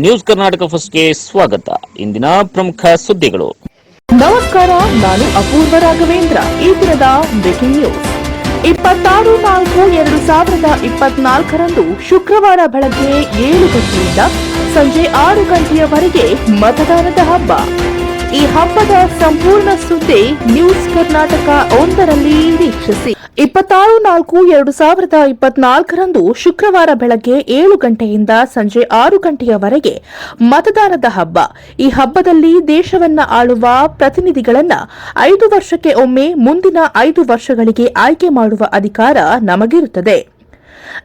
News Karnataka ಫಸ್ಟ್ಗೆ ಸ್ವಾಗತ. ಇಂದಿನ ಪ್ರಮುಖ ಸುದ್ದಿಗಳು. ನಮಸ್ಕಾರ, ನಾನು ಅಪೂರ್ವ ರಾಘವೇಂದ್ರ. ಈ ದಿನದ ಬ್ರೇಕಿಂಗ್ ನ್ಯೂಸ್ ಇಪ್ಪತ್ತಾರು ನಾಲ್ಕು ಎರಡು ಸಾವಿರದ ಇಪ್ಪತ್ನಾಲ್ಕರಂದು ಶುಕ್ರವಾರ ಬೆಳಗ್ಗೆ ಏಳು ಗಂಟೆಯಿಂದ ಸಂಜೆ ಆರು ಗಂಟೆಯವರೆಗೆ ಮತದಾನದ ಹಬ್ಬ. ಈ ಹಬ್ಬದ ಸಂಪೂರ್ಣ ಸುದ್ದಿ ನ್ಯೂಸ್ ಕರ್ನಾಟಕ ಒಂದರಲ್ಲಿ ವೀಕ್ಷಿಸಿ. ಇಪ್ಪತ್ತಾರು ನಾಲ್ಕು ಎರಡು ಸಾವಿರದ ಇಪ್ಪತ್ನಾಲ್ಕರಂದು ಶುಕ್ರವಾರ ಬೆಳಗ್ಗೆ ಏಳು ಗಂಟೆಯಿಂದ ಸಂಜೆ ಆರು ಗಂಟೆಯವರೆಗೆ ಮತದಾನದ ಹಬ್ಬ. ಈ ಹಬ್ಬದಲ್ಲಿ ದೇಶವನ್ನ ಆಳುವ ಪ್ರತಿನಿಧಿಗಳನ್ನ ಐದು ವರ್ಷಕ್ಕೆ ಒಮ್ಮೆ ಮುಂದಿನ ಐದು ವರ್ಷಗಳಿಗೆ ಆಯ್ಕೆ ಮಾಡುವ ಅಧಿಕಾರ ನಮಗಿರುತ್ತದೆ.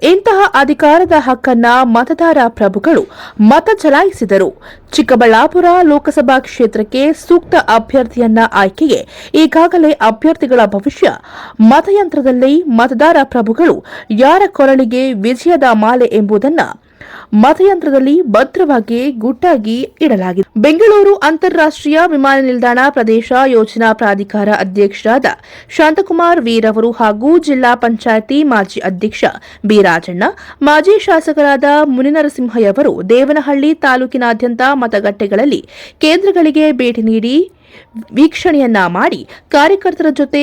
ಇಂತಹ ಅಧಿಕಾರದ ಹಕ್ಕನ್ನ ಮತದಾರ ಪ್ರಭುಗಳು ಮತ ಚಲಾಯಿಸಿದರು. ಚಿಕ್ಕಬಳ್ಳಾಪುರ ಲೋಕಸಭಾ ಕ್ಷೇತ್ರಕ್ಕೆ ಸೂಕ್ತ ಅಭ್ಯರ್ಥಿಯನ್ನ ಆಯ್ಕೆಗೆ ಈಗಾಗಲೇ ಅಭ್ಯರ್ಥಿಗಳ ಭವಿಷ್ಯ. ಮತಯಂತ್ರದಲ್ಲಿ ಮತದಾರ ಪ್ರಭುಗಳು ಯಾರ ಕೊರಳಿಗೆ ವಿಜಯದ ಮಾಲೆ ಎಂಬುದನ್ನ ಮತಯಂತ್ರದಲ್ಲಿ ಭದ್ರವಾಗಿ ಗುಟ್ಟಾಗಿ ಇಡಲಾಗಿದೆ. ಬೆಂಗಳೂರು ಅಂತಾರಾಷ್ಟ್ರೀಯ ವಿಮಾನ ನಿಲ್ದಾಣ ಪ್ರದೇಶ ಯೋಜನಾ ಪ್ರಾಧಿಕಾರ ಅಧ್ಯಕ್ಷರಾದ ಶಾಂತಕುಮಾರ್ ವೀರ್ ಅವರು ಹಾಗೂ ಜಿಲ್ಲಾ ಪಂಚಾಯಿತಿ ಮಾಜಿ ಅಧ್ಯಕ್ಷ ಬಿರಾಜಣ್ಣ, ಮಾಜಿ ಶಾಸಕರಾದ ಮುನಿನರಸಿಂಹಯ್ಯವರು ದೇವನಹಳ್ಳಿ ತಾಲೂಕಿನಾದ್ಯಂತ ಮತಗಟ್ಟೆಗಳಲ್ಲಿ ಕೇಂದ್ರಗಳಿಗೆ ಭೇಟಿ ನೀಡಿ ವೀಕ್ಷಣೆಯನ್ನ ಮಾಡಿ ಕಾರ್ಯಕರ್ತರ ಜೊತೆ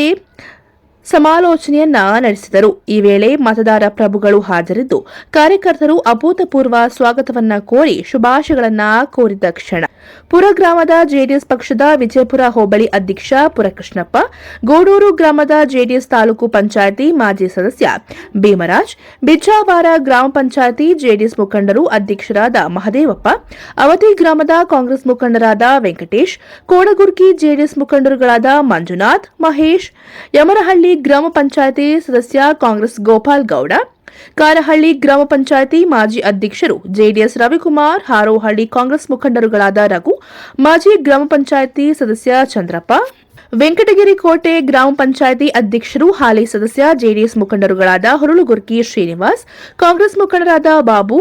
ಸಮಾಲೋಚನೆಯನ್ನ ನಡೆಸಿದರು. ಈ ವೇಳೆ ಮತದಾರ ಪ್ರಭುಗಳು ಹಾಜರಿದ್ದು ಕಾರ್ಯಕರ್ತರು ಅಭೂತಪೂರ್ವ ಸ್ವಾಗತವನ್ನ ಕೋರಿ ಶುಭಾಶಯಗಳನ್ನ ಕೋರಿದ ಕ್ಷಣ. ಪುರ ಗ್ರಾಮದ ಜೆಡಿಎಸ್ ಪಕ್ಷದ ವಿಜಯಪುರ ಹೋಬಳಿ ಅಧ್ಯಕ್ಷ ಪುರಕೃಷ್ಣಪ್ಪ, ಗೋಡೂರು ಗ್ರಾಮದ ಜೆಡಿಎಸ್ ತಾಲೂಕು ಪಂಚಾಯಿತಿ ಮಾಜಿ ಸದಸ್ಯ ಭೀಮರಾಜ್ ಬಿಜ್ಜಾವಾರ ಗ್ರಾಮ ಪಂಚಾಯಿತಿ ಜೆಡಿಎಸ್ ಮುಖಂಡರು ಅಧ್ಯಕ್ಷರಾದ ಮಹದೇವಪ್ಪ, ಅವಧಿ ಗ್ರಾಮದ ಕಾಂಗ್ರೆಸ್ ಮುಖಂಡರಾದ ವೆಂಕಟೇಶ್ ಕೋಡಗುರ್ಕಿ ಜೆಡಿಎಸ್ ಮುಖಂಡರುಗಳಾದ ಮಂಜುನಾಥ್, ಮಹೇಶ್ ಯಮರಹಳ್ಳಿ ಗ್ರಾಮ ಪಂಚಾಯಿತಿ ಸದಸ್ಯ ಕಾಂಗ್ರೆಸ್ ಗೋಪಾಲ್ ಗೌಡ ಕಾರಹಳ್ಳಿ ಗ್ರಾಮ ಪಂಚಾಯಿತಿ ಮಾಜಿ ಅಧ್ಯಕ್ಷರು ಜೆಡಿಎಸ್ ರವಿಕುಮಾರ್, ಹಾರೋಹಳ್ಳಿ ಕಾಂಗ್ರೆಸ್ ಮುಖಂಡರುಗಳಾದ ರಘು, ಮಾಜಿ ಗ್ರಾಮ ಪಂಚಾಯಿತಿ ಸದಸ್ಯ ಚಂದ್ರಪ್ಪ, ವೆಂಕಟಗಿರಿ ಕೋಟೆ ಗ್ರಾಮ ಪಂಚಾಯಿತಿ ಅಧ್ಯಕ್ಷರು ಹಾಲಿ ಸದಸ್ಯ ಜೆಡಿಎಸ್ ಮುಖಂಡರುಗಳಾದ ಹುರುಳುಗುರ್ಕಿ ಶ್ರೀನಿವಾಸ್, ಕಾಂಗ್ರೆಸ್ ಮುಖಂಡರಾದ ಬಾಬು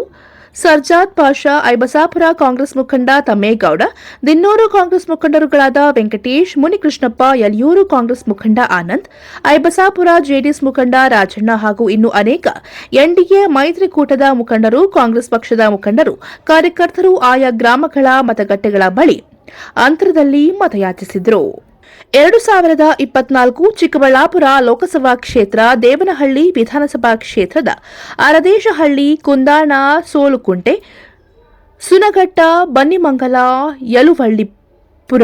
ಸರ್ಜಾದ್ ಪಾಷಾ, ಐಬಸಾಪುರ ಕಾಂಗ್ರೆಸ್ ಮುಖಂಡ ತಮ್ಮೇಗೌಡ, ದಿನ್ನೂರು ಕಾಂಗ್ರೆಸ್ ಮುಖಂಡರುಗಳಾದ ವೆಂಕಟೇಶ್, ಮುನಿಕೃಷ್ಣಪ್ಪ ಯಲಿಯೂರು ಕಾಂಗ್ರೆಸ್ ಮುಖಂಡ ಆನಂದ್, ಐಬಸಾಪುರ ಜೆಡಿಎಸ್ ಮುಖಂಡ ರಾಜಣ್ಣ ಹಾಗೂ ಇನ್ನು ಅನೇಕ ಎನ್ಡಿಎ ಮೈತ್ರಿಕೂಟದ ಮುಖಂಡರು, ಕಾಂಗ್ರೆಸ್ ಪಕ್ಷದ ಮುಖಂಡರು, ಕಾರ್ಯಕರ್ತರು ಆಯಾ ಗ್ರಾಮಗಳ ಮತಗಟ್ಟೆಗಳ ಬಳಿ ಅಂತರದಲ್ಲಿ ಮತಯಾಚಿಸಿದರು. ಎರಡು ಸಾವಿರದ ಇಪ್ಪತ್ನಾಲ್ಕು ಚಿಕ್ಕಬಳ್ಳಾಪುರ ಲೋಕಸಭಾ ಕ್ಷೇತ್ರ ದೇವನಹಳ್ಳಿ ವಿಧಾನಸಭಾ ಕ್ಷೇತ್ರದ ಅರದೇಶಹಳ್ಳಿ, ಕುಂದಾಣ, ಸೋಲುಕುಂಟೆ, ಸುನಘಟ್ಟ, ಬನ್ನಿಮಂಗಲ, ಯಲುವಳ್ಳಿಪುರ,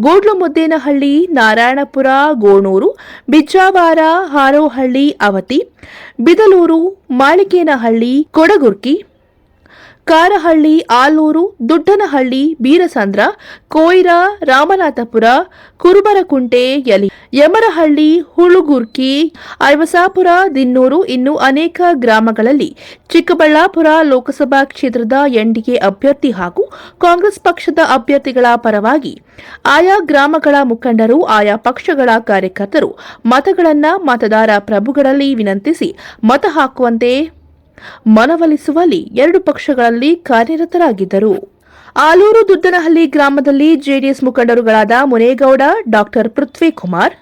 ಗೋಡ್ಲುಮುದ್ದೇನಹಳ್ಳಿ, ನಾರಾಯಣಪುರ, ಗೋಣೂರು, ಬಿಜ್ಜಾವಾರ, ಹಾರೋಹಳ್ಳಿ, ಅವತಿ, ಬಿದಲೂರು, ಮಾಳಿಕೇನಹಳ್ಳಿ, ಕೊಡಗುರ್ಕಿ ಕಾರಹಳ್ಳಿ, ಆಲೂರು, ದುಡ್ಡನಹಳ್ಳಿ, ಬೀರಸಂದ್ರ, ಕೋಯ್ರ, ರಾಮನಾಥಪುರ, ಕುರುಬರಕುಂಟೆ, ಯಲಿ, ಯಮರಹಳ್ಳಿ, ಹುಳುಗುರ್ಕಿ, ಐವಸಾಪುರ, ದಿನ್ನೂರು ಇನ್ನು ಅನೇಕ ಗ್ರಾಮಗಳಲ್ಲಿ ಚಿಕ್ಕಬಳ್ಳಾಪುರ ಲೋಕಸಭಾ ಕ್ಷೇತ್ರದ ಎನ್ಡಿಎ ಅಭ್ಯರ್ಥಿ ಹಾಗೂ ಕಾಂಗ್ರೆಸ್ ಪಕ್ಷದ ಅಭ್ಯರ್ಥಿಗಳ ಪರವಾಗಿ ಆಯಾ ಗ್ರಾಮಗಳ ಮುಖಂಡರು, ಆಯಾ ಪಕ್ಷಗಳ ಕಾರ್ಯಕರ್ತರು ಮತಗಳನ್ನು ಮತದಾರ ಪ್ರಭುಗಳಲ್ಲಿ ವಿನಂತಿಸಿ ಮತ ಹಾಕುವಂತೆ ಮನವೊಲಿಸುವಲ್ಲಿ ಎರಡು ಪಕ್ಷಗಳಲ್ಲಿ ಕಾರ್ಯರತರಾಗಿದ್ದರು. ಆಲೂರು ದುದ್ದನಹಳ್ಳಿ ಗ್ರಾಮದಲ್ಲಿ ಜೆಡಿಎಸ್ ಮುಖಂಡರುಗಳಾದ ಮುನೇಗೌಡ, ಡಾಕ್ಟರ್ ಪೃಥ್ವಿಕುಮಾರ್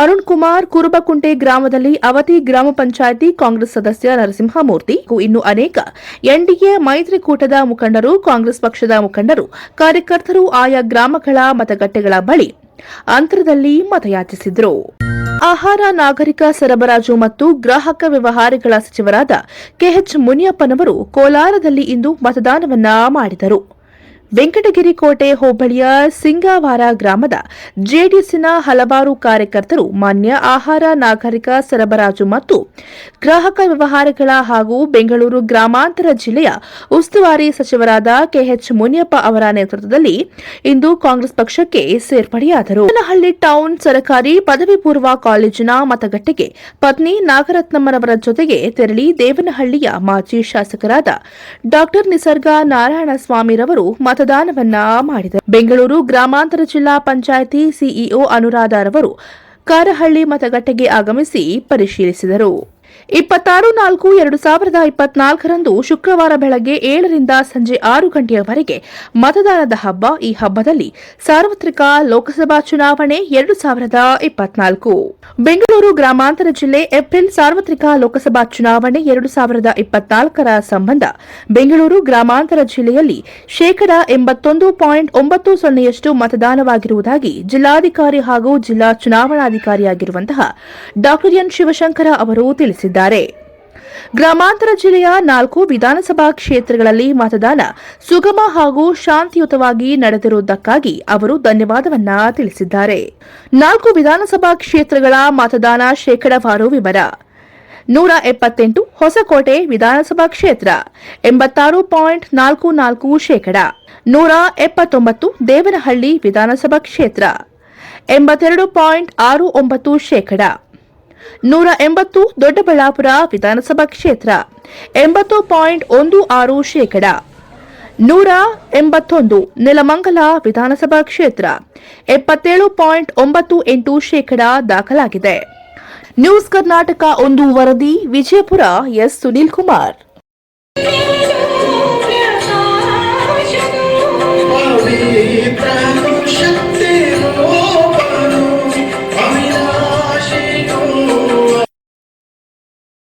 ಅರುಣ್ ಕುಮಾರ್ ಕುರುಬಕುಂಟೆ ಗ್ರಾಮದಲ್ಲಿ ಅವತಿ ಗ್ರಾಮ ಪಂಚಾಯಿತಿ ಕಾಂಗ್ರೆಸ್ ಸದಸ್ಯ ನರಸಿಂಹಮೂರ್ತಿ ಇನ್ನು ಅನೇಕ ಎನ್ಡಿಎ ಮೈತ್ರಿಕೂಟದ ಮುಖಂಡರು, ಕಾಂಗ್ರೆಸ್ ಪಕ್ಷದ ಮುಖಂಡರು, ಕಾರ್ಯಕರ್ತರು ಆಯಾ ಗ್ರಾಮಗಳ ಮತಗಟ್ಟೆಗಳ ಬಳಿ ಅಂತರದಲ್ಲಿ ಮತಯಾಚಿಸಿದರು. ಆಹಾರ ನಾಗರಿಕ ಸರಬರಾಜು ಮತ್ತು ಗ್ರಾಹಕ ವ್ಯವಹಾರಗಳ ಸಚಿವರಾದ ಕೆಎಚ್ ಮುನಿಯಪ್ಪನವರು ಕೋಲಾರದಲ್ಲಿ ಇಂದು ಮತದಾನವನ್ನ ಮಾಡಿದರು. ವೆಂಕಟಗಿರಿ ಕೋಟೆ ಹೋಬಳಿಯ ಸಿಂಗಾವಾರ ಗ್ರಾಮದ ಜೆಡಿಎಸ್ನ ಹಲವಾರು ಕಾರ್ಯಕರ್ತರು ಮಾನ್ಯ ಆಹಾರ, ನಾಗರಿಕ ಸರಬರಾಜು ಮತ್ತು ಗ್ರಾಹಕ ವ್ಯವಹಾರಗಳ ಹಾಗೂ ಬೆಂಗಳೂರು ಗ್ರಾಮಾಂತರ ಜಿಲ್ಲೆಯ ಉಸ್ತುವಾರಿ ಸಚಿವರಾದ ಕೆಎಚ್ ಮುನಿಯಪ್ಪ ಅವರ ನೇತೃತ್ವದಲ್ಲಿ ಇಂದು ಕಾಂಗ್ರೆಸ್ ಪಕ್ಷಕ್ಕೆ ಸೇರ್ಪಡೆಯಾದರು. ಹಳ್ಳಿ ಟೌನ್ ಸರ್ಕಾರಿ ಪದವಿ ಪೂರ್ವ ಕಾಲೇಜಿನ ಮತಗಟ್ಟೆಗೆ ಪತ್ನಿ ನಾಗರತ್ನಮ್ಮನವರ ಜೊತೆಗೆ ತೆರಳಿ ದೇವನಹಳ್ಳಿಯ ಮಾಜಿ ಶಾಸಕರಾದ ಡಾ ನಿಸರ್ಗ ನಾರಾಯಣಸ್ವಾಮಿರವರು ಮತದಾನವನ್ನ ಮಾಡಿದರು. ಬೆಂಗಳೂರು ಗ್ರಾಮಾಂತರ ಜಿಲ್ಲಾ ಪಂಚಾಯಿತಿ ಸಿಇಒ ಅನುರಾಧ ರವರು ಕಾರಹಳ್ಳಿ ಮತಗಟ್ಟೆಗೆ ಆಗಮಿಸಿ ಪರಿಶೀಲಿಸಿದರು. ಇಪ್ಪತ್ತಾರು ನಾಲ್ಕು, ಎರಡು ಸಾವಿರದ ಇಪ್ಪತ್ನಾಲ್ಕರಂದು ಶುಕ್ರವಾರ ಬೆಳಗ್ಗೆ ಏಳರಿಂದ ಸಂಜೆ ಆರು ಗಂಟೆಯವರೆಗೆ ಮತದಾನದ ಹಬ್ಬ ಈ ಹಬ್ಬದಲ್ಲಿ. ಸಾರ್ವತ್ರಿಕ ಲೋಕಸಭಾ ಚುನಾವಣೆ ಎರಡು ಸಾವಿರದ ಇಪ್ಪತ್ನಾಲ್ಕು. ಬೆಂಗಳೂರು ಗ್ರಾಮಾಂತರ ಜಿಲ್ಲೆ ಏಪ್ರಿಲ್ ಸಾರ್ವತ್ರಿಕ ಲೋಕಸಭಾ ಚುನಾವಣೆ ಎರಡು ಸಾವಿರದ ಇಪ್ಪತ್ನಾಲ್ಕರ ಸಂಬಂಧ ಬೆಂಗಳೂರು ಗ್ರಾಮಾಂತರ ಜಿಲ್ಲೆಯಲ್ಲಿ ಶೇಕಡಾ ಎಂಬತ್ತೊಂದು ಪಾಯಿಂಟ್ ಒಂಬತ್ತು ಸೊನ್ನೆಯಷ್ಟು ಮತದಾನವಾಗಿರುವುದಾಗಿ ಜಿಲ್ಲಾಧಿಕಾರಿ ಹಾಗೂ ಜಿಲ್ಲಾ ಚುನಾವಣಾಧಿಕಾರಿಯಾಗಿರುವಂತಹ ಡಾ ಎನ್ ಶಿವಶಂಕರ ಅವರು ತಿಳಿಸಿದ್ದಾರೆ. ಗ್ರಾಮಾಂತರ ಜಿಲ್ಲೆಯ ನಾಲ್ಕು ವಿಧಾನಸಭಾ ಕ್ಷೇತ್ರಗಳಲ್ಲಿ ಮತದಾನ ಸುಗಮ ಹಾಗೂ ಶಾಂತಿಯುತವಾಗಿ ನಡೆದಿರುವುದಕ್ಕಾಗಿ ಅವರು ಧನ್ಯವಾದವನ್ನ ತಿಳಿಸಿದ್ದಾರೆ. ನಾಲ್ಕು ವಿಧಾನಸಭಾ ಕ್ಷೇತ್ರಗಳ ಮತದಾನ ಶೇಕಡಾವಾರು ವಿವರ. ನೂರ ಎಪ್ಪತ್ತೆಂಟು ಹೊಸಕೋಟೆ ವಿಧಾನಸಭಾ ಕ್ಷೇತ್ರ, ಎಂಬತ್ತಾರು ಪಾಯಿಂಟ್ ನಾಲ್ಕು ನಾಲ್ಕು ಶೇಕಡ. ನೂರ ಎಪ್ಪತ್ತೊಂಬತ್ತು ದೇವನಹಳ್ಳಿ ವಿಧಾನಸಭಾ ಕ್ಷೇತ್ರ, ಎಂಬತ್ತೆರಡು ಪಾಯಿಂಟ್ ಆರು ಒಂಬತ್ತು ಶೇಕಡ. ನೂರ ಎಂಬತ್ತು ದೊಡ್ಡಬಳ್ಳಾಪುರ ವಿಧಾನಸಭಾ ಕ್ಷೇತ್ರ, ಎಂಬತ್ತು ಪಾಯಿಂಟ್ ಒಂದು ಆರು ಶೇಕಡ, ನೂರ ಎಂಬತ್ತೊಂದು ನೆಲಮಂಗಲ ವಿಧಾನಸಭಾ ಕ್ಷೇತ್ರ, ಎಪ್ಪತ್ತೇಳು ಪಾಯಿಂಟ್ ಒಂಬತ್ತು ಎಂಟು ಶೇಕಡ ದಾಖಲಾಗಿದೆ. ನ್ಯೂಸ್ ಕರ್ನಾಟಕ ಒಂದು ವರದಿ, ವಿಜಯಪುರ ಎಸ್. ಸುನೀಲ್ ಕುಮಾರ್